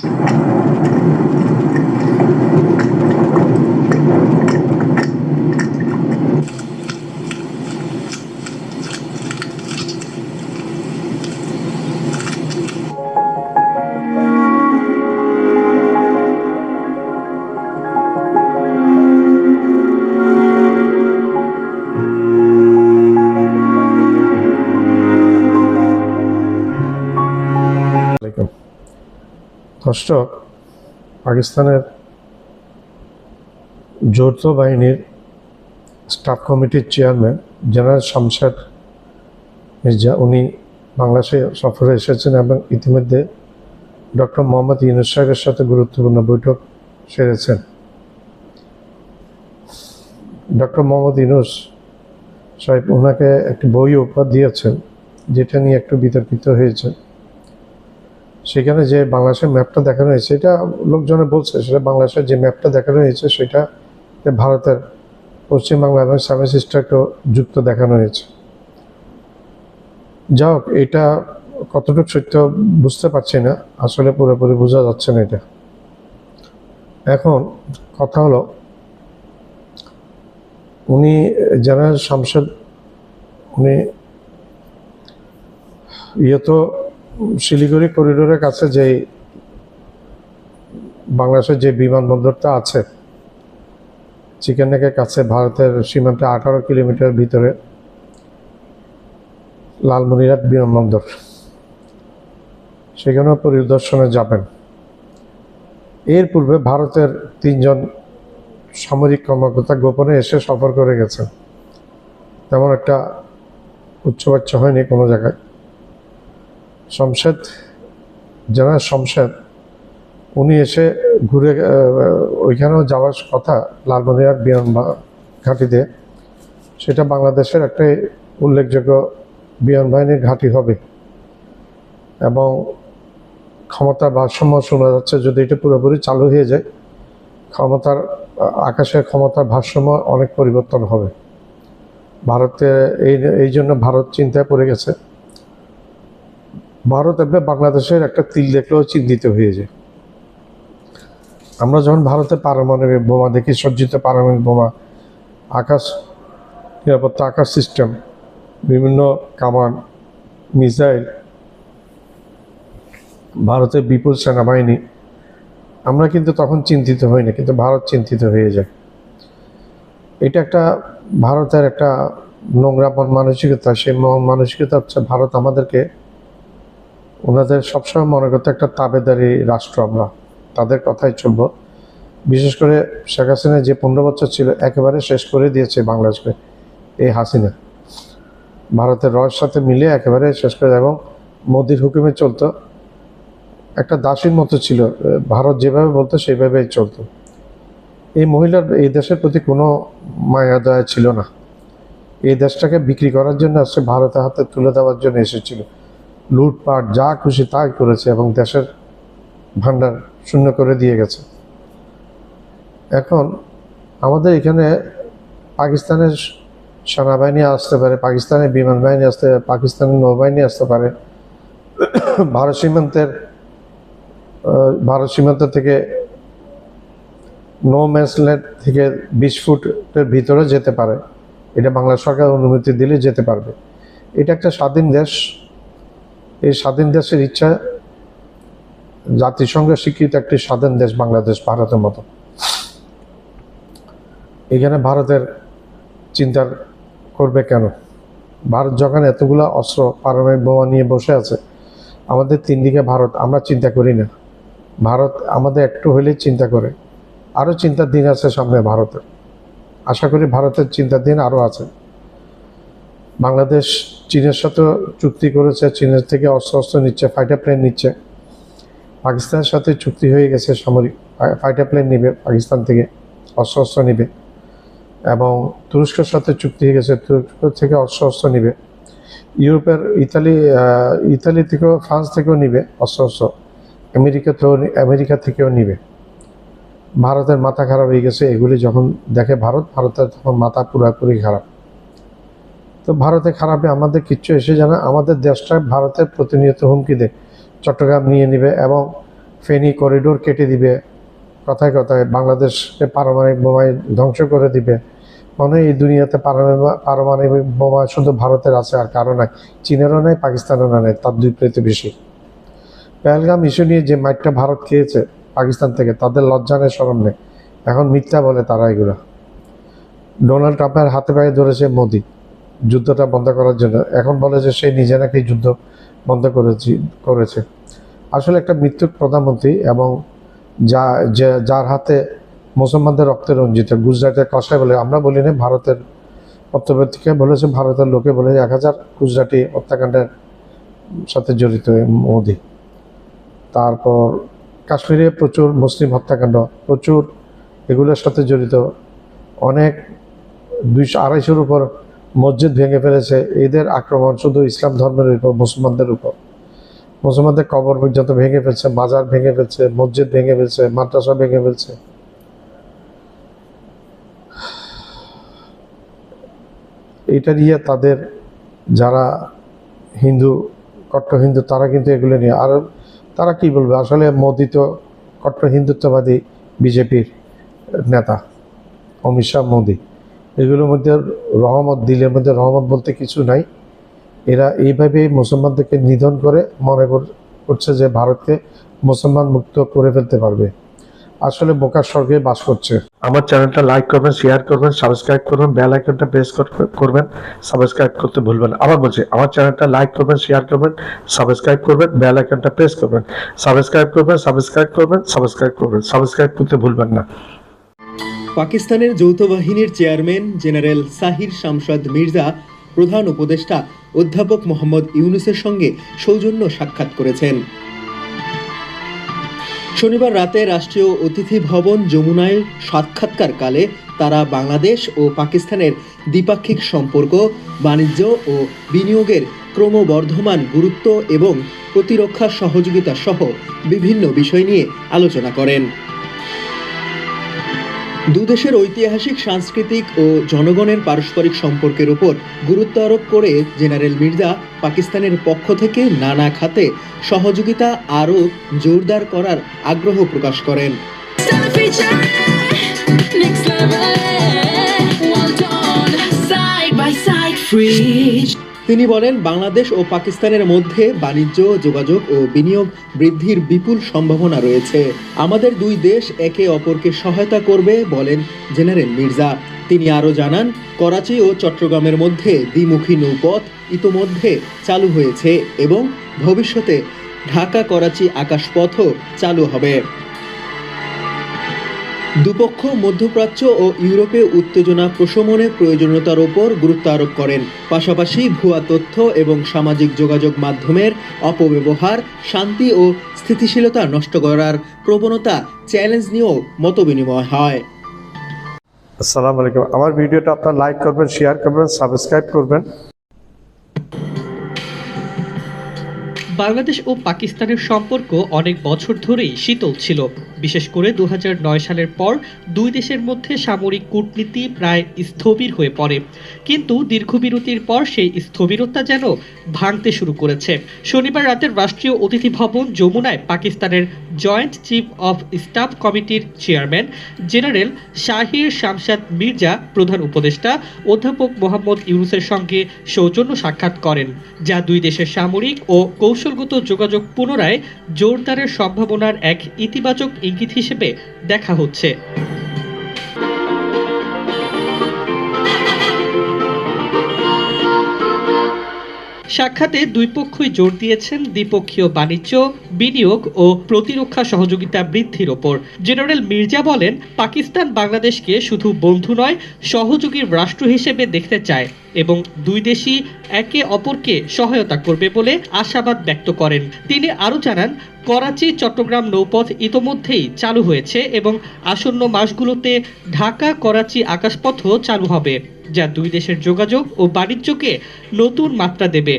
Thank you. দর্শক পাকিস্তানের যৌথ বাহিনীর স্টাফ কমিটির চেয়ারম্যান জেনারেল শামশেদ মির্জা। উনি বাংলাদেশে সফরে এসেছেন এবং ইতিমধ্যে ডক্টর মোহাম্মদ ইউনুস সাহেবের সাথে গুরুত্বপূর্ণ বৈঠক সেরেছেন। ডক্টর মোহাম্মদ ইউনুস সাহেব ওনাকে একটি বই উপহার দিয়েছেন, যেটা নিয়ে একটু বিতর্কিত হয়েছে। সেখানে যে বাংলাদেশের ম্যাপটা দেখানো হয়েছে, এটা লোকজনে বলছে, সেটা বাংলাদেশের যে ম্যাপটা দেখানো হয়েছে, সেটা ভারতের পশ্চিমবাংলা এবং সামের সিস্টারকেও যুক্ত দেখানো হয়েছে। যাই হোক, এটা কতটুকু সত্য বুঝতে পারছি না, আসলে পুরোপুরি বোঝা যাচ্ছে না এটা। এখন কথা হলো, উনি জেনারেল শামশেদ উনি ইয়ে তো শিলিগুড়ি করিডোরের কাছে যে বাংলাদেশের যে বিমানবন্দরটা আছে চিকেন নেকের কাছে ভারতের সীমান্তে আঠারো কিলোমিটার ভিতরে লালমনিরহাট বিমানবন্দর। সেখানেও পরিদর্শনে যাবেন। এর পূর্বে ভারতের তিনজন সামরিক কর্মকর্তা গোপনে এসে সফর করে গেছেন। তেমন একটা উচ্চবাচ্য হয়নি কোনো জায়গায়। শমশেদ, জেনারেল শমশেদ, উনি এসে ঘুরে ওইখানেও যাওয়ার কথা লালমনিরহাট বিমান ঘাঁটিতে। সেটা বাংলাদেশের একটা উল্লেখযোগ্য বিমান বাহিনীর ঘাঁটি হবে। এবং ক্ষমতার ভারসাম্য শোনা যাচ্ছে, যদি এটা পুরোপুরি চালু হয়ে যায়, ক্ষমতার, আকাশের ক্ষমতার ভারসাম্য অনেক পরিবর্তন হবে। ভারতে এই এই জন্য ভারত চিন্তায় পড়ে গেছে। ভারত এবার বাংলাদেশের একটা তিল দেখলেও চিন্তিত হয়ে যায়। আমরা যখন ভারতে পারমাণবিক বোমা দেখি, সজ্জিত পারমাণবিক বোমা, আকাশ নিরাপত্তা, আকাশ সিস্টেম, বিভিন্ন কামান, মিসাইল, ভারতের বিপুল সেনাবাহিনী, আমরা কিন্তু তখন চিন্তিত হই না, কিন্তু ভারত চিন্তিত হয়ে যায়। এটা একটা ভারতের একটা নোংরা মন মানসিকতা, সেই মন মানসিকতা হচ্ছে ভারত আমাদেরকে ওনাদের সবসময় মনে করতে একটা তাবেদারি রাষ্ট্র আমরা, তাদের কথাই চলবো। বিশেষ করে শেখ হাসিনা যে পনেরো বছর ছিল, একেবারে শেষ করে দিয়েছে বাংলাদেশকে, এই হাসিনা। ভারতের রয়ের সাথে মিলে একেবারে শেষ করে এবং মোদির হুকুমে চলতো। একটা দাসীর মতো ছিল, ভারত যেভাবে বলতো সেইভাবেই চলতো। এই মহিলার, এই দেশের প্রতি কোনো মায়া, দয়া ছিল না। এই দেশটাকে বিক্রি করার জন্য আসছে ভারতের হাতে তুলে দেওয়ার জন্য এসেছিল। লুটপাট, যা খুশি তাই করেছে এবং দেশের ভান্ডার শূন্য করে দিয়ে গেছে। এখন আমাদের এখানে পাকিস্তানের সেনাবাহিনী আসতে পারে পাকিস্তানের বিমান বাহিনী আসতে পারে পাকিস্তানের নৌবাহিনী আসতে পারে। ভারত সীমান্তের ভারত সীমান্ত থেকে নো ম্যাসল্যান্ড থেকে বিশ ফুটের ভিতরে যেতে পারে। এটা বাংলা সরকার অনুমতি দিলে যেতে পারবে। এটা একটা স্বাধীন দেশ। এই স্বাধীন দেশের ইচ্ছা জাতিসংঘ স্বীকৃত একটি স্বাধীন দেশ বাংলাদেশ, ভারতের মতো। এখানে ভারতের চিন্তার করবে কেন? ভারত যখন এতগুলো অস্ত্র, পারমাণবিক বোমা নিয়ে বসে আছে, আমাদের তিন দিকে ভারত, আমরা চিন্তা করি না। ভারত আমাদের একটু হলেই চিন্তা করে। আরও চিন্তার দিন আছে সামনে ভারতের। আশা করি ভারতের চিন্তার দিন আরও আছে। বাংলাদেশ চীনের সাথে চুক্তি করেছে, চীনের থেকে অস্ত্র অস্ত্র নিচ্ছে ফাইটার প্লেন নিচ্ছে। পাকিস্তানের সাথে চুক্তি হয়ে গেছে সামরিক ফাইটার প্লেন নিবে, পাকিস্তান থেকে অস্ত্র অস্ত্র নিবে। এবং তুরস্কের সাথে চুক্তি হয়ে গেছে, তুরস্ক থেকে অস্ত্র অস্ত্র নিবে। ইউরোপের ইতালি ইতালি থেকেও, ফ্রান্স থেকেও নিবে অস্ত্র অস্ত্র নি- আমেরিকা থেকেও নিবে। ভারতের মাথা খারাপ হয়ে গেছে, এগুলি যখন দেখে ভারত, ভারতের তখন মাথা পুরাপুরি খারাপ। তো ভারতে খারাপে আমাদের কিচ্ছু এসে জানা আমাদের দেশটা ভারতের প্রতিনিয়ত হুমকি দেয়। চট্টগ্রাম নিয়ে নেবে এবং ফেনী করিডোর কেটে দিবে। কথায় কথায় বাংলাদেশকে পারমাণবিক বোমায় ধ্বংস করে দিবে। মনে হয় এই দুনিয়াতে পারমাণবিক বোমা শুধু ভারতের আছে আর কারও নাই। চীনেরও নাই, পাকিস্তানেরও নাই, তার দুই প্লেতে বেশি। পেহেলগাম ইস্যু নিয়ে যে মাইটটা ভারত খেয়েছে পাকিস্তান থেকে, তাদের লজ্জা নেই সরম নেই। এখন মিথ্যা বলে তারা এগুলো। ডোনাল্ড ট্রাম্পের হাতে পায়ে ধরেছে মোদি। যুদ্ধটা বন্ধ করার জন্য। এখন বলে যে সে নিজে নাকি যুদ্ধ বন্ধ করেছি, করেছে। আসলে একটা মৃত্যুক প্রধানমন্ত্রী এবং যা যার হাতে মুসলমানদের রক্তে রঞ্জিত, গুজরাটের কষায় বলে, আমরা বলি না ভারতের পত্রপত্রিকায় বলেছে, ভারতের লোকে বলে এক হাজার গুজরাটি হত্যাকাণ্ডের সাথে জড়িত মোদি। তারপর কাশ্মীরে প্রচুর মুসলিম হত্যাকাণ্ড, প্রচুর এগুলোর সাথে জড়িত। অনেক দুইশো, আড়াইশোর উপর মসজিদ ভেঙে ফেলেছে। এদের আক্রমণ শুধু ইসলাম ধর্মের উপর, মুসলমানদের উপর। মুসলমানদের কবর পর্যন্ত ভেঙে ফেলছে, মাজার ভেঙে ফেলছে, মসজিদ ভেঙে ফেলছে, মাদ্রাসা ভেঙে ফেলছে। এটা নিয়ে তাদের যারা হিন্দু, কট্ট হিন্দু, তারা কিন্তু এগুলো নিয়ে, আর তারা কি বলবে? আসলে মোদি তো কট্ট হিন্দুত্ববাদী বিজেপির নেতা, অমিত শাহ মোদি। এগুলোর মধ্যে রহমত, দিলের মধ্যে রহমত বলতে কিছু নাই। এরা এইভাবে মুসলমানদেরকে নিধন করে মনে কর- করছে যে ভারতকে মুসলমান মুক্ত করে ফেলতে পারবে। আসলে বোকার স্বর্গে বাস করছে। আমার চ্যানেলটা লাইক করবেন শেয়ার করবেন সাবস্ক্রাইব করবেন বেল আইকনটা প্রেস করবেন সাবস্ক্রাইব করতে ভুলবেন আবার বলছি, আমার চ্যানেলটা লাইক করবেন শেয়ার করবেন সাবস্ক্রাইব করবেন বেল আইকনটা প্রেস করবেন। সাবস্ক্রাইব করবেন সাবস্ক্রাইব করবেন সাবস্ক্রাইব করবেন সাবস্ক্রাইব করতে ভুলবেন না। পাকিস্তানের যৌথ বাহিনীর চেয়ারম্যান জেনারেল সাহির শামশাদ মির্জা, প্রধান উপদেষ্টা অধ্যাপক মোহাম্মদ ইউনুসের সঙ্গে সৌজন্য সাক্ষাৎ করেছেন। শনিবার রাতে রাষ্ট্রীয় অতিথি ভবন যমুনায় সাক্ষাৎকার কালে তারা বাংলাদেশ ও পাকিস্তানের দ্বিপাক্ষিক সম্পর্ক, বাণিজ্য ও বিনিয়োগের ক্রমবর্ধমান গুরুত্ব এবং প্রতিরক্ষা সহযোগিতা সহ বিভিন্ন বিষয় নিয়ে আলোচনা করেন। দুদেশের ঐতিহাসিক সাংস্কৃতিক ও জনগণের পারস্পরিক সম্পর্কের উপর গুরুত্ব আরোপ করে জেনারেল মির্জা পাকিস্তানের পক্ষ থেকে নানা খাতে সহযোগিতা আরও জোরদার করার আগ্রহ প্রকাশ করেন next level. Well done, side by side, free. তিনি বলেন, বাংলাদেশ ও পাকিস্তানের মধ্যে বাণিজ্য, যোগাযোগ ও বিনিয়োগ বৃদ্ধির বিপুল সম্ভাবনা রয়েছে। আমাদের দুই দেশ একে অপরকে সহায়তা করবে, বলেন জেনারেল মির্জা। তিনি আরও জানান, করাচি ও চট্টগ্রামের মধ্যে দ্বিমুখী নৌপথ ইতোমধ্যে চালু হয়েছে এবং ভবিষ্যতে ঢাকা করাচি আকাশপথও চালু হবে। দুপক্ষ মধ্যপ্রাচ্য ও ইউরোপে উত্তেজনা প্রশমনের প্রয়োজনীয়তার ওপর গুরুত্ব আরোপ করেন। পাশাপাশি ভুয়া তথ্য এবং সামাজিক যোগাযোগ মাধ্যমের অপব্যবহার শান্তি ও স্থিতিশীলতা নষ্ট করার প্রবণতা চ্যালেঞ্জ নিয়েও মতবিনিময় হয়। আসসালামু আলাইকুম। আমার ভিডিওটা আপনার লাইক করবেন শেয়ার করবেন সাবস্ক্রাইব করবেন। বাংলাদেশ ও পাকিস্তানের সম্পর্ক অনেক বছর ধরেই শীতল ছিল। বিশেষ করে দু হাজার নয় সালের পর দুই দেশের মধ্যে সামরিক কূটনীতি প্রায় স্থবির হয়ে পড়ে। কিন্তু দীর্ঘবিরতির পর সেই স্থবিরতা যেন ভাঙতে শুরু করেছে। শনিবার রাতের রাষ্ট্রীয় অতিথি ভবন যমুনায় পাকিস্তানের জয়েন্ট চিফ অফ স্টাফ কমিটির চেয়ারম্যান জেনারেল শাহির শামশাদ মির্জা, প্রধান উপদেষ্টা অধ্যাপক মোহাম্মদ ইউনুসের সঙ্গে সৌজন্য সাক্ষাৎ করেন, যা দুই দেশের সামরিক ও কৌশলগত যোগাযোগ পুনরায় জোরদারের সম্ভাবনার এক ইতিবাচক ইঙ্গিত হিসেবে দেখা হচ্ছে। সাক্ষাতে দুই পক্ষই জোর দিয়েছেন দ্বিপক্ষীয় বাণিজ্য, বিনিয়োগ ও প্রতিরক্ষা সহযোগিতা বৃদ্ধির ওপর। জেনারেল মির্জা বলেন, পাকিস্তান বাংলাদেশকে শুধু বন্ধু নয় সহযোগী রাষ্ট্র হিসেবে দেখতে চায় এবং দুই দেশই একে অপরকে সহায়তা করবে বলে আশাবাদ ব্যক্ত করেন। তিনি আরও জানান, করাচি, চট্টগ্রাম নৌপথ ইতোমধ্যেই চালু হয়েছে এবং আসন্ন মাসগুলোতে ঢাকা করাচি আকাশপথও চালু হবে। যা দুই দেশের যোগাযোগ ও বাণিজ্যকে নতুন মাত্রা দেবে।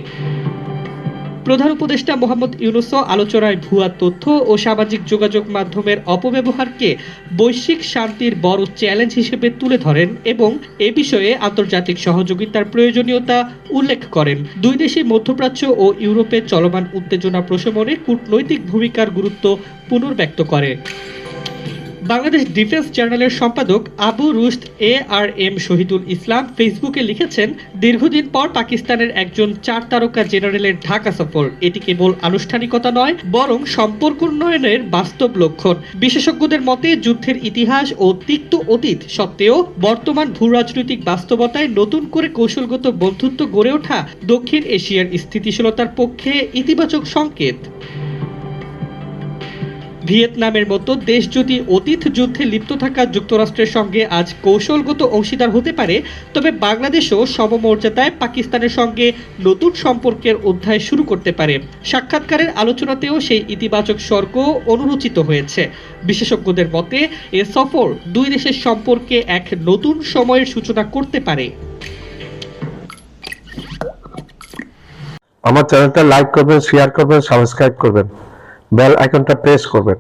প্রধান উপদেষ্টা মোহাম্মদ ইউনুসও আলোচনায় ভুয়া তথ্য ও সামাজিক যোগাযোগ মাধ্যমের অপব্যবহারকে বৈশ্বিক শান্তির বড় চ্যালেঞ্জ হিসেবে তুলে ধরেন এবং এ বিষয়ে আন্তর্জাতিক সহযোগিতার প্রয়োজনীয়তা উল্লেখ করেন। দুই দেশই মধ্যপ্রাচ্য ও ইউরোপে চলমান উত্তেজনা প্রশমনে কূটনৈতিক ভূমিকার গুরুত্ব পুনর্ব্যক্ত করে। বাংলাদেশ ডিফেন্স জার্নালের সম্পাদক Abu Rushd A R M Shahidul Islam ফেসবুকে লিখেছেন, দীর্ঘদিন পর পাকিস্তানের একজন চার তারকা জেনারেলের ঢাকা সফর। এটি কেবল আনুষ্ঠানিকতা নয়, বরং সম্পর্ক উন্নয়নের বাস্তব লক্ষণ। বিশেষজ্ঞদের মতে, যুদ্ধের ইতিহাস ও তিক্ত অতীত সত্ত্বেও বর্তমান ভূরাজনৈতিক বাস্তবতায় নতুন করে কৌশলগত বন্ধুত্ব গড়ে ওঠা দক্ষিণ এশিয়ার স্থিতিশীলতার পক্ষে ইতিবাচক সংকেত। ভিয়েতনামের মতো দেশ যদি অতীত যুদ্ধে লিপ্ত থাকা যুক্তরাষ্ট্রের সঙ্গে আজ কৌশলগত অংশীদার হতে পারে, তবে বাংলাদেশও সমমর্যাদায় পাকিস্তানের সঙ্গে নতুন সম্পর্কের অধ্যায় শুরু করতে পারে। সাক্ষাৎকারের আলোচনাতেও সেই ইতিবাচক স্বর্গ অনুরচিত হয়েছে। বিশেষজ্ঞদের মতে, এ সফর দুই দেশের সম্পর্কে এক নতুন সময়ের সূচনা করতে পারে। আমার চ্যানেলটা লাইক করবেন শেয়ার করবেন সাবস্ক্রাইব করবেন। বেল আইকনটা প্রেস করবেন।